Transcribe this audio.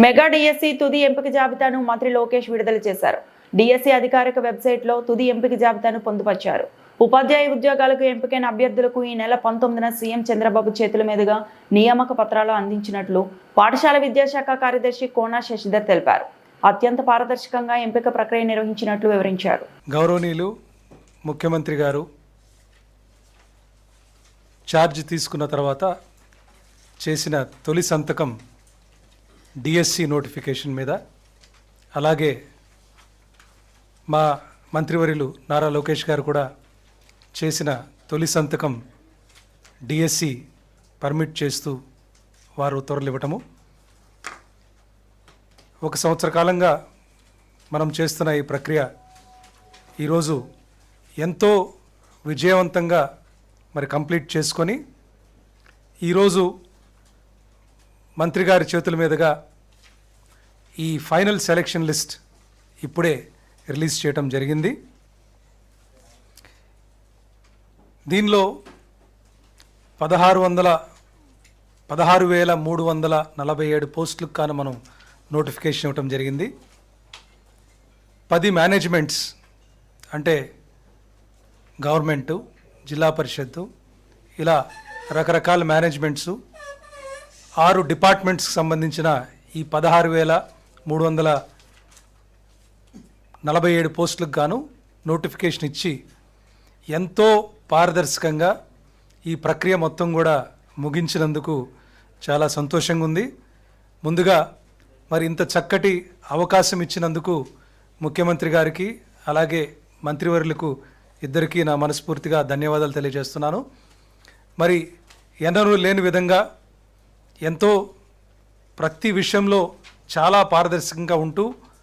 Mega DSC తుది ఎంపిక జాబితాను మంత్రి లోకేష్ విడుదల చేశారు. డిఎస్సి అధికారిక వెబ్సైట్లో తుది ఎంపిక జాబితాను పొందుపరిచారు. ఉపాధ్యాయ ఉద్యోగాలకు ఎంపికైన అభ్యర్థులకు ఈ నెల పంతొమ్మిదిన సీఎం చంద్రబాబు చేతుల మీదుగా నియామక పత్రాలు అందించినట్లు పాఠశాల విద్యాశాఖ కార్యదర్శి కోనా శశిధర్ తెలిపారు. అత్యంత పారదర్శకంగా ఎంపిక ప్రక్రియ నిర్వహించినట్లు వివరించారు. గౌరవనీయులు ముఖ్యమంత్రి గారు ఛార్జ్ తీసుకున్న తర్వాత చేసిన తొలి సంతకం డిఎస్సి నోటిఫికేషన్ మీద అలాగే మా మంత్రివర్యులు నారా లోకేష్ గారు కూడా చేసిన తొలి సంతకం డిఎస్సి పర్మిట్ చేస్తూ వారు ఉత్తర్వులు ఇవ్వటము ఒక సంవత్సర కాలంగా మనం చేస్తున్న ఈ ప్రక్రియ ఈరోజు ఎంతో విజయవంతంగా మరి కంప్లీట్ చేసుకొని ఈరోజు మంత్రి గారి చేతుల మీదుగా ఈ ఫైనల్ సెలెక్షన్ లిస్ట్ ఇప్పుడే రిలీజ్ చేయటం జరిగింది. దీనిలో పదహారు వందల పదహారు వేల మూడు వందల నలభై ఏడు పోస్టులకు కాను మనం నోటిఫికేషన్ ఇవ్వటం జరిగింది. పది మేనేజ్మెంట్స్ అంటే గవర్నమెంటు జిల్లా పరిషత్తు ఇలా రకరకాల మేనేజ్మెంట్సు ఆరు డిపార్ట్మెంట్స్కి సంబంధించిన ఈ పదహారు వేల మూడు వందల నలభై ఏడు పోస్టులకు గాను నోటిఫికేషన్ ఇచ్చి ఎంతో పారదర్శకంగా ఈ ప్రక్రియ మొత్తం కూడా ముగించినందుకు చాలా సంతోషంగా ఉంది. ముందుగా మరి ఇంత చక్కటి అవకాశం ఇచ్చినందుకు ముఖ్యమంత్రి గారికి అలాగే మంత్రివర్యులకు ఇద్దరికీ నా మనస్ఫూర్తిగా ధన్యవాదాలు తెలియజేస్తున్నాను. మరి ఎన్నరూ లేని విధంగా ఎంతో ప్రతి విషయంలో చాలా పారదర్శకంగా ఉంటూ